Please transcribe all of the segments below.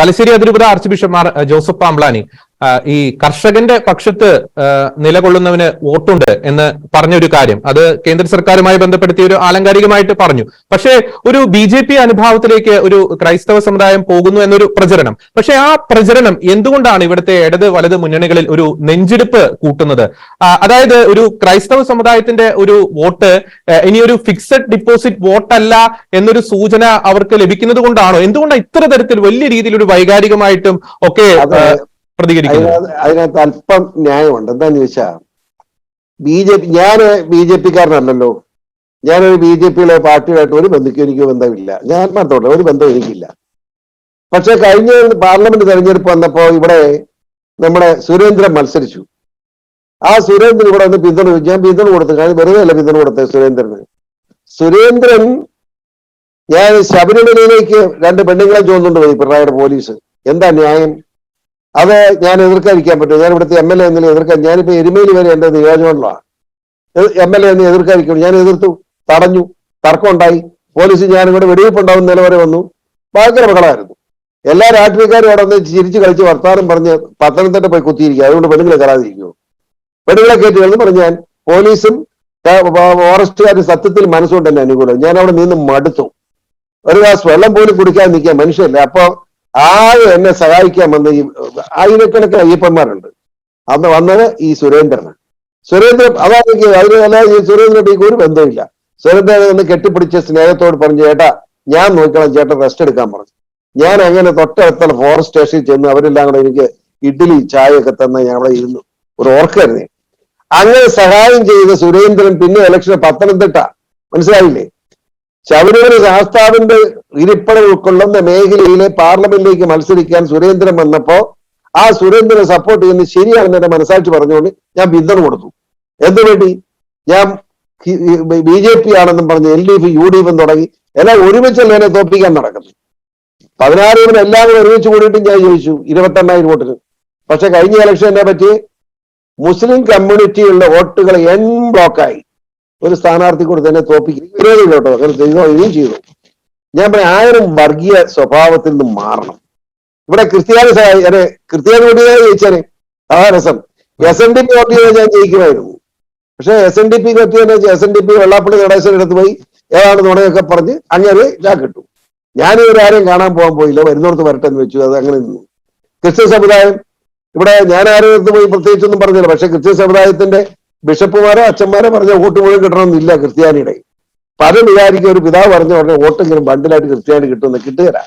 തലശ്ശേരി അതിരൂപത arch bishop Mar Joseph Pamplany ഈ കർഷകന്റെ പക്ഷത്ത് നിലകൊള്ളുന്നവന് വോട്ടുണ്ട് എന്ന് പറഞ്ഞൊരു കാര്യം. അത് കേന്ദ്ര സർക്കാരുമായി ബന്ധപ്പെടുത്തി ഒരു ആലങ്കാരികമായിട്ട് പറഞ്ഞു. പക്ഷേ ഒരു ബി ജെ പി അനുഭാവത്തിലേക്ക് ഒരു ക്രൈസ്തവ സമുദായം പോകുന്നു എന്നൊരു പ്രചരണം. പക്ഷേ ആ പ്രചരണം എന്തുകൊണ്ടാണ് ഇവിടുത്തെ ഇടത് വലത് മുന്നണികളിൽ ഒരു നെഞ്ചെടുപ്പ് കൂട്ടുന്നത്? അതായത് ഒരു ക്രൈസ്തവ സമുദായത്തിന്റെ ഒരു വോട്ട് ഇനി ഒരു ഫിക്സഡ് ഡിപ്പോസിറ്റ് വോട്ടല്ല എന്നൊരു സൂചന അവർക്ക് ലഭിക്കുന്നത് കൊണ്ടാണോ എന്തുകൊണ്ടാണ് ഇത്ര തരത്തിൽ വലിയ രീതിയിൽ ഒരു വൈകാരികമായിട്ടും ഒക്കെ പ്രതികരിക്കുന്നത്. അതിനകത്ത് അല്പം ന്യായമുണ്ട്. എന്താന്ന് ചോദിച്ചാ ബി ജെ പി ഞാൻ ബി ജെ പിക്കാരനല്ലല്ലോ. ഞാനൊരു ബി ജെ പിയിലെ പാർട്ടിയുമായിട്ട് ഒരു ബന്ധുക്കും എനിക്ക് ബന്ധമില്ല. ഞാൻ ആത്മാർത്ഥമുണ്ട് ഒരു ബന്ധം എനിക്കില്ല. പക്ഷെ കഴിഞ്ഞ പാർലമെന്റ് തെരഞ്ഞെടുപ്പ് വന്നപ്പോ ഇവിടെ നമ്മുടെ സുരേന്ദ്രൻ മത്സരിച്ചു. ആ സുരേന്ദ്രൻ ഇവിടെ വന്ന് പിന്തുണ ഞാൻ പിന്തുണ കൊടുത്തു. കാരണം വെറുതെ അല്ല പിന്തുണ കൊടുത്തത് സുരേന്ദ്രന്. സുരേന്ദ്രൻ ഞാൻ ശബരിമലയിലേക്ക് രണ്ട് പെണ്ണുങ്ങളെ ചോദിച്ചുകൊണ്ട് പോയി പിണറായിയുടെ പോലീസ്. എന്താ ന്യായം? അത് ഞാൻ എതിർക്കാതിരിക്കാൻ പറ്റും. ഞാൻ ഇവിടുത്തെ എം എൽ എ എന്നതിൽ എതിർക്കാൻ ഞാനിപ്പോ എരുമയിൽ വരെ എന്റെ നിയോജകമണ്ഡലമാണ്. എം എൽ എ എന്ന് എതിർക്കാതിരിക്കും ഞാൻ എതിർത്തു തടഞ്ഞു തർക്കം ഉണ്ടായി പോലീസ് ഞാൻ ഇവിടെ വെടിവെപ്പ് ഉണ്ടാവും നിലവരെ വന്നു. ഭയങ്കര ബഹളമായിരുന്നു. എല്ലാ രാഷ്ട്രീയക്കാരും അവിടെ വന്ന് ചിരിച്ചു കളിച്ച് വർത്താനം പറഞ്ഞ് പത്തനംതിട്ട പോയി കുത്തിയിരിക്കുക. അതുകൊണ്ട് പെണ്ണുങ്ങളെ കയറാതിരിക്കുമോ പെണ്ണുങ്ങളെ കയറ്റുകളെന്ന് പറഞ്ഞ് ഞാൻ പോലീസും ഫോറസ്റ്റുകാരും സത്യത്തിൽ മനസ്സുകൊണ്ട് തന്നെ അനുകൂലം. ഞാൻ അവിടെ നിന്ന് മടുത്തു. ഒരു ഗ്ലാസ് വെള്ളം പോലും കുടിക്കാൻ നിൽക്കാൻ മനുഷ്യല്ലേ അപ്പൊ ആകെ എന്നെ സഹായിക്കാൻ വന്ന ഈ ആയിരക്കണക്കിന് അയ്യപ്പന്മാരുണ്ട്. അന്ന് വന്നത് ഈ സുരേന്ദ്രനാണ്. സുരേന്ദ്രൻ അതാണ് എനിക്ക് അതിന് അല്ല ഈ സുരേന്ദ്രൻ എനിക്ക് ഒരു ബന്ധമില്ല സുരേന്ദ്രൻ ഒന്ന് കെട്ടിപ്പിടിച്ച സ്നേഹത്തോട് പറഞ്ഞു ചേട്ടാ ഞാൻ നോക്കണം ചേട്ടൻ റെസ്റ്റ് എടുക്കാൻ പറഞ്ഞു. ഞാൻ അങ്ങനെ തൊട്ടടുത്ത ഫോറസ്റ്റ് സ്റ്റേഷനിൽ ചെന്ന് അവരെല്ലാം കൂടെ എനിക്ക് ഇഡ്ഡലി ചായ ഒക്കെ തന്നെ ഞാൻ അവിടെ ഇരുന്നു. ഒരു ഓർക്കരുതേ അങ്ങനെ സഹായം ചെയ്ത സുരേന്ദ്രൻ പിന്നെ ഇലക്ഷൻ പത്തനംതിട്ട. മനസ്സിലായില്ലേ? ശബരിമല ശാസ്താവിന്റെ ഇരിപ്പിടം ഉൾക്കൊള്ളുന്ന മേഖലയിലെ പാർലമെന്റിലേക്ക് മത്സരിക്കാൻ സുരേന്ദ്രൻ വന്നപ്പോ ആ സുരേന്ദ്രനെ സപ്പോർട്ട് ചെയ്യുന്നത് ശരിയാണെന്ന് എന്റെ മനസാക്ഷി പറഞ്ഞുകൊണ്ട് ഞാൻ പിന്തുണ കൊടുത്തു. എന്തുവേണ്ടി ഞാൻ ബി ജെ പി ആണെന്നും പറഞ്ഞ് L D F U D എഫും തുടങ്ങി എല്ലാം ഒരുമിച്ചല്ല എന്നെ തോപ്പിക്കാൻ നടക്കുന്നു പതിനാറിന് എല്ലാവരും ഒരുമിച്ച് കൂടിയിട്ടും ഞാൻ ചോദിച്ചു ഇരുപത്തെണ്ണായിരം വോട്ടിന്. പക്ഷെ കഴിഞ്ഞ ഇലക്ഷനെ പറ്റി മുസ്ലിം കമ്മ്യൂണിറ്റിയുള്ള വോട്ടുകൾ എൻ ബ്ലോക്കായി ഒരു സ്ഥാനാർത്ഥി കൂടെ തന്നെ തോപ്പിക്കും. വിരോധില്ല കേട്ടോ അങ്ങനെ ഇനിയും ചെയ്തു. ഞാൻ പറയാം ആരും വർഗീയ സ്വഭാവത്തിൽ നിന്ന് മാറണം. ഇവിടെ ക്രിസ്ത്യാനി അതെ ക്രിസ്ത്യാനി വോട്ട് ചെയ്താൽ ജയിച്ചാനെ അതാ രസം. S N D P vote ചെയ്താൽ ഞാൻ ജയിക്കുമായിരുന്നു പക്ഷെ S N D P vote ചെയ്യാൻ S N D P Vellappally Natesan എടുത്ത് പോയി ഏതാണ് നുണയൊക്കെ പറഞ്ഞ് അങ്ങനെ ഞാൻ കിട്ടു ഞാൻ ഇവരാരെയും കാണാൻ പോകാൻ പോയില്ല. വരുന്നോടത്ത് വരട്ടെ എന്ന് വെച്ചു. അത് അങ്ങനെ നിന്നു. ക്രിസ്ത്യൻ സമുദായം ഇവിടെ ഞാൻ ആരും പോയി പ്രത്യേകിച്ചൊന്നും പറഞ്ഞില്ല. പക്ഷെ ക്രിസ്ത്യൻ സമുദായത്തിന്റെ ബിഷപ്പുമാരോ അച്ഛന്മാരോ പറഞ്ഞ വോട്ട് മുഴുവൻ കിട്ടണമെന്നില്ല ക്രിസ്ത്യാനിയുടെ. പല വിചാരിക്കും ഒരു പിതാവ് പറഞ്ഞ ഉടനെ വോട്ടെങ്കിലും ബണ്ടിലായിട്ട് ക്രിസ്ത്യാനി കിട്ടുമെന്ന് കിട്ടുകയില്ല.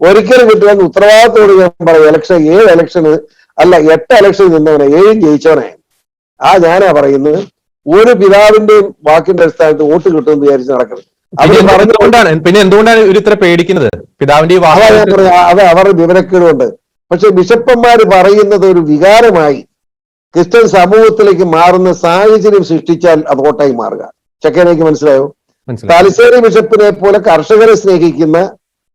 ഒരിക്കലും കിട്ടുമെന്ന് ഉത്തരവാദിത്തോട് ഞാൻ പറയും ഇലക്ഷൻ ഏഴ് ഇലക്ഷന് അല്ല എട്ട് ഇലക്ഷൻ നിന്നവനെ ഏഴും ജയിച്ചവനെ. ആ ഞാനാ പറയുന്നത് ഒരു പിതാവിന്റെയും വാക്കിന്റെ അടിസ്ഥാനത്ത് വോട്ട് കിട്ടുമെന്ന് വിചാരിച്ച് നടക്കുന്നത് പിന്നെ അവർ എന്തുകൊണ്ടാണ്? പിന്നെ എന്തുകൊണ്ടാണ് ഇവർ ഇത്ര പേടിക്കുന്നത്? പിതാവിന്റെ അതാ അവരുടെ വിവരക്കേടുണ്ട് പക്ഷെ ബിഷപ്പന്മാര് പറയുന്നത് ഒരു വികാരമായി. ക്രിസ്ത്യൻ സമൂഹത്തിലേക്ക് മാറുന്ന സാഹചര്യം സൃഷ്ടിച്ചാൽ അത് ഓട്ടായി മാറുക. ചെക്കനേക്ക് മനസ്സിലായോ? താലിശ്ശേരി ബിഷപ്പിനെ പോലെ കർഷകരെ സ്നേഹിക്കുന്ന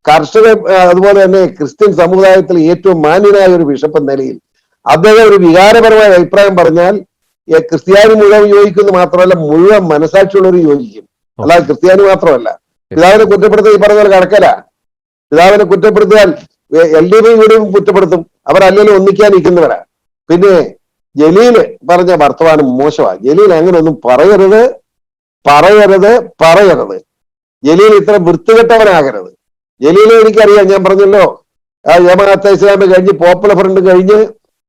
കർഷക അതുപോലെ തന്നെ ക്രിസ്ത്യൻ സമുദായത്തിൽ ഏറ്റവും മാന്യനായ ഒരു ബിഷപ്പ് എന്ന നിലയിൽ അദ്ദേഹം ഒരു വികാരപരമായ അഭിപ്രായം പറഞ്ഞാൽ ക്രിസ്ത്യാനി മുഴുവൻ യോജിക്കുന്നു മാത്രമല്ല മുഴുവൻ മനസാക്ഷിയുള്ളവർ യോജിക്കും. അല്ലാതെ ക്രിസ്ത്യാനി മാത്രമല്ല. പിതാവിനെ കുറ്റപ്പെടുത്തുക ഈ പറഞ്ഞ പോലെ കടക്കല പിതാവിനെ കുറ്റപ്പെടുത്തിയാൽ എൽ ഡി എഫ് കൂടി കുറ്റപ്പെടുത്തും. അവരല്ലെങ്കിലും ഒന്നിക്കാൻ ഇരിക്കുന്നവരാ പിന്നെ ജലീൽ പറഞ്ഞ വർത്തമാനം മോശമാണ്. ജലീൽ അങ്ങനെ ഒന്നും പറയരുത് പറയരുത് പറയരുത്. ജലീൽ ഇത്ര വൃത്തികെട്ടവനാകരുത്. ജലീലെ എനിക്കറിയാം ഞാൻ പറഞ്ഞല്ലോ ആ ജമാഅത്തെ ഇസ്ലാമി കഴിഞ്ഞ് പോപ്പുലർ ഫ്രണ്ട് കഴിഞ്ഞ്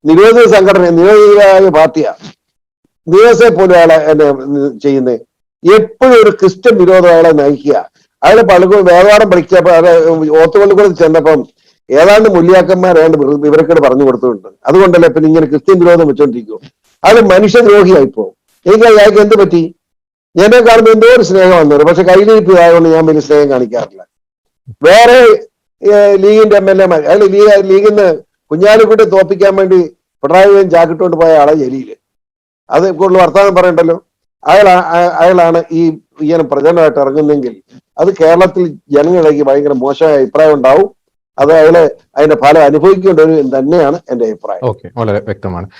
നിരോധിത സംഘടന നിരോധിതരായ പാർട്ടിയാ. നിരോധ പോലും ആളെ എന്നെ ചെയ്യുന്നത് എപ്പോഴും ഒരു ക്രിസ്ത്യൻ വിരോധം അയാളെ നയിക്കുക. അയാൾ പലർക്കും വേദപാഠം പഠിക്കുക ഓത്തുപള്ളിക്കൂടത്തിൽ ചെന്നപ്പം ഏതാണ്ട് മുല്യാക്കന്മാരാണ്ട് വിവരക്കേട് പറഞ്ഞു കൊടുത്തിട്ടുണ്ട്. അതുകൊണ്ടല്ലേ പിന്നെ ഇങ്ങനെ ക്രിസ്ത്യൻ വിരോധം വെച്ചോണ്ടിരിക്കും അത് മനുഷ്യദ്രോഹിയായിപ്പോ എനിക്ക് അയാൾക്ക് എന്ത് പറ്റി? എന്നെ കാണുമ്പോൾ എന്തോ ഒരു സ്നേഹം വന്നത് പക്ഷെ കൈലിരിപ്പ് ആയതുകൊണ്ട് ഞാൻ വലിയ സ്നേഹം കാണിക്കാറില്ല. വേറെ ലീഗിന്റെ എം എൽ എമാർ അയാൾ ലീഗ് ലീഗിൽ നിന്ന് കുഞ്ഞാലിക്കുട്ടി തോപ്പിക്കാൻ വേണ്ടി പിണറായി വിജയൻ ജാക്കിട്ടുകൊണ്ട് പോയ ആളെ ജലീൽ അത് കൂടുതൽ വർത്തമാനം പറയണ്ടല്ലോ? അയാൾ അയാളാണ് ഈ ഇങ്ങനെ പ്രചരണമായിട്ട് ഇറങ്ങുന്നെങ്കിൽ അത് കേരളത്തിൽ ജനങ്ങളിലേക്ക് ഭയങ്കര മോശമായ അഭിപ്രായം ഉണ്ടാവും. അത് അയാൾ അതിന്റെ ഫലം അനുഭവിക്കേണ്ട ഒരു തന്നെയാണ് എന്റെ അഭിപ്രായം. ഓക്കെ വളരെ വ്യക്തമാണ്.